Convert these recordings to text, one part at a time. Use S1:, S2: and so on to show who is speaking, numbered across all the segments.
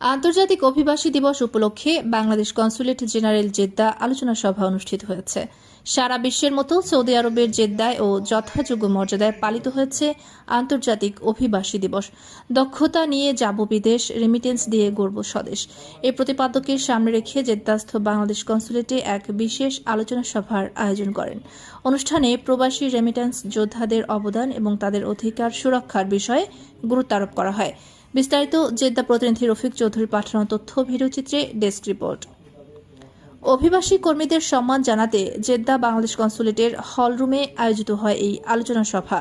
S1: আন্তর্জাতিক অভিবাসী দিবস উপলক্ষে বাংলাদেশ কনসুলেট জেনারেল জেদ্দা আলোচনা সভা অনুষ্ঠিত হয়েছে। সারা বিশ্বের মতো সৌদি আরবের জেদ্দায় ও যথাযোগ্য মর্যাদায় পালিত হয়েছে আন্তর্জাতিক অভিবাসী দিবস। দক্ষতা নিয়ে যাব বিদেশ রেমিটেন্স দিয়ে গর্ব স্বদেশ। এই প্রতিপাদ্যকে সামনে রেখে জেদ্দাস্থ বাংলাদেশ কনসুলেটে এক বিশেষ আলোচনা সভার আয়োজন করেন। অনুষ্ঠানে প্রবাসী রেমিটেন্স যোদ্ধাদের অবদান এবং তাদের অধিকার সুরক্ষার বিষয়ে গুরুত্ব আরোপ করা হয়। বিস্তারিত জেদ্দা প্রতিনিধি রফিক চৌধুরী পাঠানো তথ্য ভিডিওচিত্রে ডেস্ক রিপোর্ট। অভিবাসী কর্মীদের সম্মান জানাতে জেদ্দা বাংলাদেশ কনসুলেটের হলরুমে আয়োজিত হয় এই আলোচনা সভা।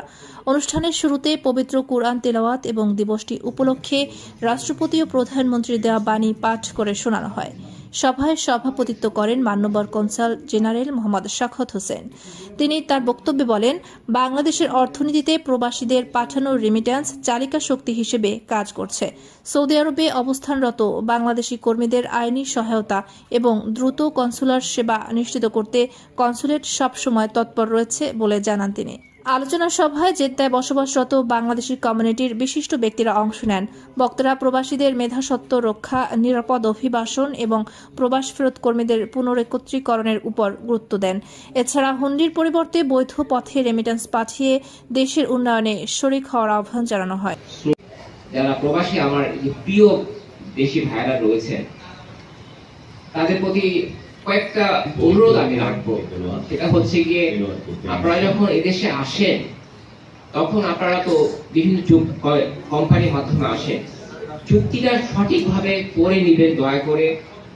S1: অনুষ্ঠানের শুরুতে পবিত্র কোরআন তেলাওয়াত এবং দিবসটি উপলক্ষে রাষ্ট্রপতি ও প্রধানমন্ত্রীর দেওয়া বাণী পাঠ করে শোনানো হয়। সভায় সভাপতিত্ব করেন মান্যবর কনসাল জেনারেল মোহাম্মদ শাখত হোসেন। তিনি তার বক্তব্যে বলেন, বাংলাদেশের অর্থনীতিতে প্রবাসীদের পাঠানো রেমিট্যান্স চালিকা শক্তি হিসেবে কাজ করছে। সৌদি আরবে অবস্থানরত বাংলাদেশি কর্মীদের আইনি সহায়তা এবং দ্রুত কনসুলার সেবা নিশ্চিত করতে কনসুলেট সবসময় তৎপর রয়েছে বলে জানান তিনি। আলোচনা সভায় জেদ্দায় বসবাসরত বাংলাদেশি কমিউনিটির বিশিষ্ট ব্যক্তিরা অংশ নেন। বক্তারা প্রবাসীদের মেধাসত্ব রক্ষা, নিরাপদ অভিবাসন এবং প্রবাস ফেরত কর্মীদের পুনরেকত্রীকরণের উপর গুরুত্ব দেন। এছাড়া হুন্ডির পরিবর্তে বৈধ পথে রেমিটেন্স পাঠিয়ে দেশের উন্নয়নে শরিক হওয়ার আহ্বান জানানো হয়।
S2: যারা প্রবাসী, আমার প্রিয় দেশি ভাইরা তাদের প্রতি কয়েকটা অনুরোধ আমি রাখব। সেটা হচ্ছে গিয়ে, আপনারা যখন এদেশে আসেন, তখন আপনারা তো বিভিন্ন কোম্পানির মাধ্যমে আসেন। চুক্তিটা সঠিকভাবে করে নিবেন দয়া করে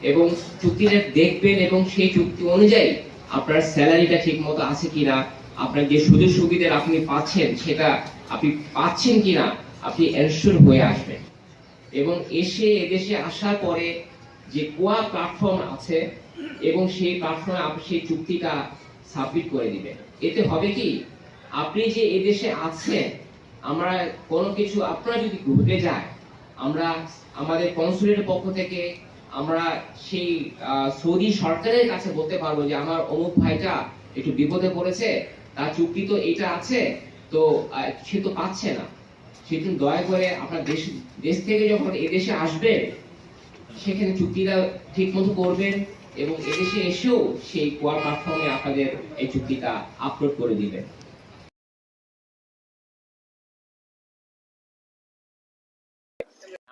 S2: এবং চুক্তিটা দেখবেন এবং সেই চুক্তি অনুযায়ী আপনার স্যালারিটা ঠিক মতো আছে কিনা, আপনার যে সুযোগ সুবিধা আপনি পাচ্ছেন, সেটা আপনি পাচ্ছেন কিনা, আপনি এনশিওর হয়ে আসবেন। এবং এসে এদেশে আসার পরে যে কোয়া প্ল্যাটফর্ম আছে এবং সেই আপনি সেই চুক্তিটা সাবমিট করে দিবেন এতে হবে কি? আপনি যে এদেশে আছেন, আমরা কোনো কিছু, আপনার যদি ঘটে যায়, আমরা আমাদের কনসুলেটের পক্ষ থেকে আমরা সেই সৌদি সরকারের কাছে বলতে পারব যে, আমার অমুক ভাইটা একটু বিপদে পড়েছে, তার চুক্তি তো এটা আছে, তো সে তো পাচ্ছে না। সেদিন দয়া করে আপনার দেশ দেশ থেকে যখন এদেশে আসবেন, সেখানে চুক্তিটা ঠিক মতো করবেন এবং এদেশে এসেও সেই কোয়ার প্ল্যাটফর্মে আপনাদের এই চুক্তিটা আপলোড করে দিবেন।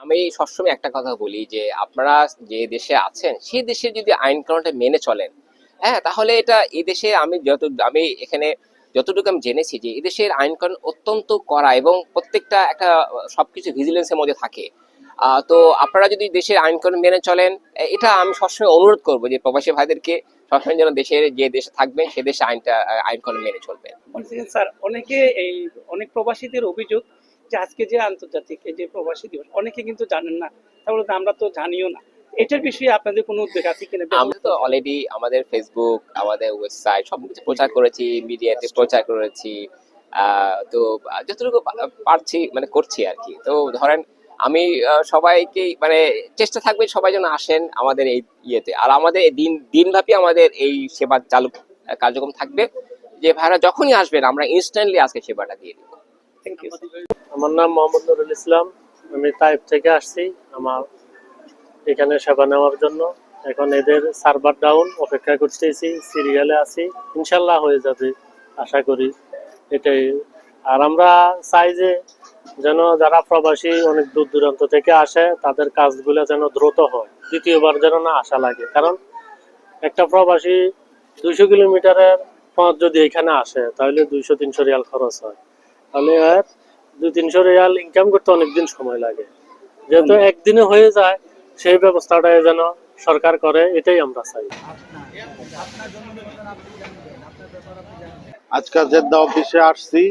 S3: আমি সবসময় একটা কথা বলি যে আপনারা যে দেশে আছেন, সেই দেশে যদি আইন কানুনটা মেনে চলেন হ্যাঁ তাহলে এটা এই দেশে আমি যত, আমি এখানে যতটুকু আমি জেনেছি যে এদেশের আইন কানুন অত্যন্ত কড়া এবং প্রত্যেকটা একটা সবকিছু ভিজিলেন্সের মধ্যে থাকে। তো আপনারা যদি দেশের আইন কানুন মেনে চলেন এটা আমি সবসময় অনুরোধ করব যে প্রবাসী ভাইদেরকে সবসময় যেন দেশের যে দেশে থাকবেন সে দেশে আইনটা আইন কানুন মেনে চলবেন
S4: স্যার অনেকে এই অনেক প্রবাসীদের অভিযোগ যে আজকে যে আন্তর্জাতিক এই যে প্রবাসী দিবস অনেকে কিন্তু জানেন না। তাহলে আমরা তো জানিও না। এটার বিষয়ে আপনাদের কোনো উদ্বেগ আছে কিনা?
S3: আমরা তো অলরেডি আমাদের ফেসবুক আমাদের ওয়েবসাইট সব কিছু প্রচার করেছি মিডিয়াতে প্রচার করেছি। আহ, তো যতটুকু পারছি মানে করছি আর কি। তো ধরেন আমি সবাইকে মানে চেষ্টা থাকবে সবাই যেন আসেন আমাদের এই ইয়েতে। আর আমাদের দিন, দিনব্যাপী আমাদের এই সেবা চালু কার্যক্রম থাকবে। যে ভাইরা যখনই আসবেন, আমরা ইনস্ট্যান্টলি আজকে সেবাটা দিয়ে দিব।
S4: থ্যাংক ইউ
S5: আমার নাম মোহাম্মদ নুরুল ইসলাম। আমি তাইপ থেকে আসছি আমার এখানে সেবা নেওয়ার জন্য। এখন এদের সার্ভার ডাউন অপেক্ষা করতেছি সিরিয়ালে আছি। ইনশাল্লাহ হয়ে যাবে, আশা করি। এটাই। আর আমরা চাই যে যেন যারা প্রবাসী অনেক দূর দূরান্ত থেকে আসে তাদের কাজগুলো যেন দ্রুত হয় দ্বিতীয়বার যেন না আসা লাগে। কারণ একটা প্রবাসী দুইশো কিলোমিটারের পথ যদি এখানে আসে তাহলে দুইশো তিনশো রিয়াল খরচ হয়। তাহলে আর দুই তিনশো রিয়াল ইনকাম করতে অনেকদিন সময় লাগে। যেহেতু একদিনে হয়ে যায় সেই ব্যবস্থাটা যেন সরকার করে এটাই আমরা চাই।
S6: আজকাল জেদ্দা অফিসে আসছি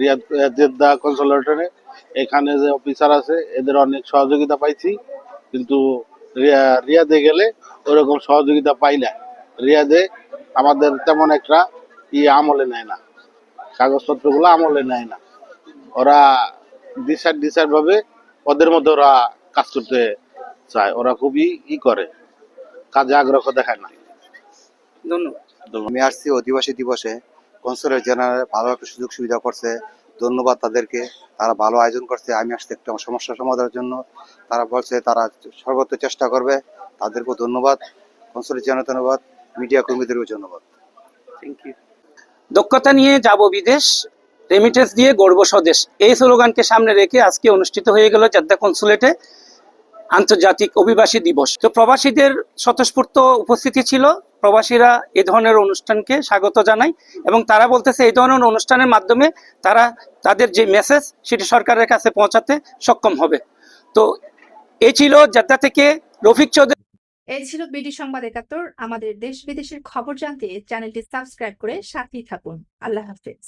S6: রিয়াদ জেদ্দা কনসুলেটরে এখানে যে অফিসার আছে এদের অনেক সহযোগিতা পাইছি কিন্তু রিয়াদে গেলে ওরকম সহযোগিতা পাই না। রিয়াদে আমাদের তেমন একটা ইয়ে আমলে নেয় না। কাগজপত্রগুলো আমলে নেয় না। ওরা ডিসাইড ডিসাইড ভাবে ওদের মধ্যে ওরা কাজ করতে চায়। ওরা খুবই ই করে। কাজে আগ্রহ দেখায় না।
S4: ধন্যবাদ।
S7: আমি আসছি অধিবাসী দিবসে। কনসুলেট জেনারেল ভালো একটা সুযোগ সুবিধা করছে। ধন্যবাদ তাদেরকে। তারা ভালো আয়োজন করছে, আমি আসতে একটা সমস্যা সমাধানের জন্য। তারা বলছে, তারা সর্বত্র চেষ্টা করবে। তাদেরকেও ধন্যবাদ। কনসুলেট জেনারেল ধন্যবাদ। মিডিয়া কর্মীদেরও ধন্যবাদ
S4: থ্যাংক ইউ দক্ষতা নিয়ে যাব বিদেশ রেমিটেন্স দিয়ে গর্ব স্বদেশ। এই স্লোগানকে সামনে রেখে আজকে অনুষ্ঠিত হয়ে গেল জেদ্দা কনসুলেটে আন্তর্জাতিক অভিবাসী দিবস। তো প্রবাসীদের স্বতঃস্ফূর্ত উপস্থিতি ছিল। প্রবাসীরা এ ধরনের অনুষ্ঠানকে স্বাগত জানায় এবং তারা বলতেছে এই ধরনের অনুষ্ঠানের মাধ্যমে তারা তাদের যে মেসেজ সেটি সরকারের কাছে পৌঁছাতে সক্ষম হবে। তো এ ছিল জেদ্দা থেকে রফিক চৌধুরী।
S8: এই ছিল বিডি সংবাদ একাত্তর। আমাদের দেশ বিদেশের খবর জানতে চ্যানেলটি সাবস্ক্রাইব করে সাথেই থাকুন। আল্লাহ হাফেজ।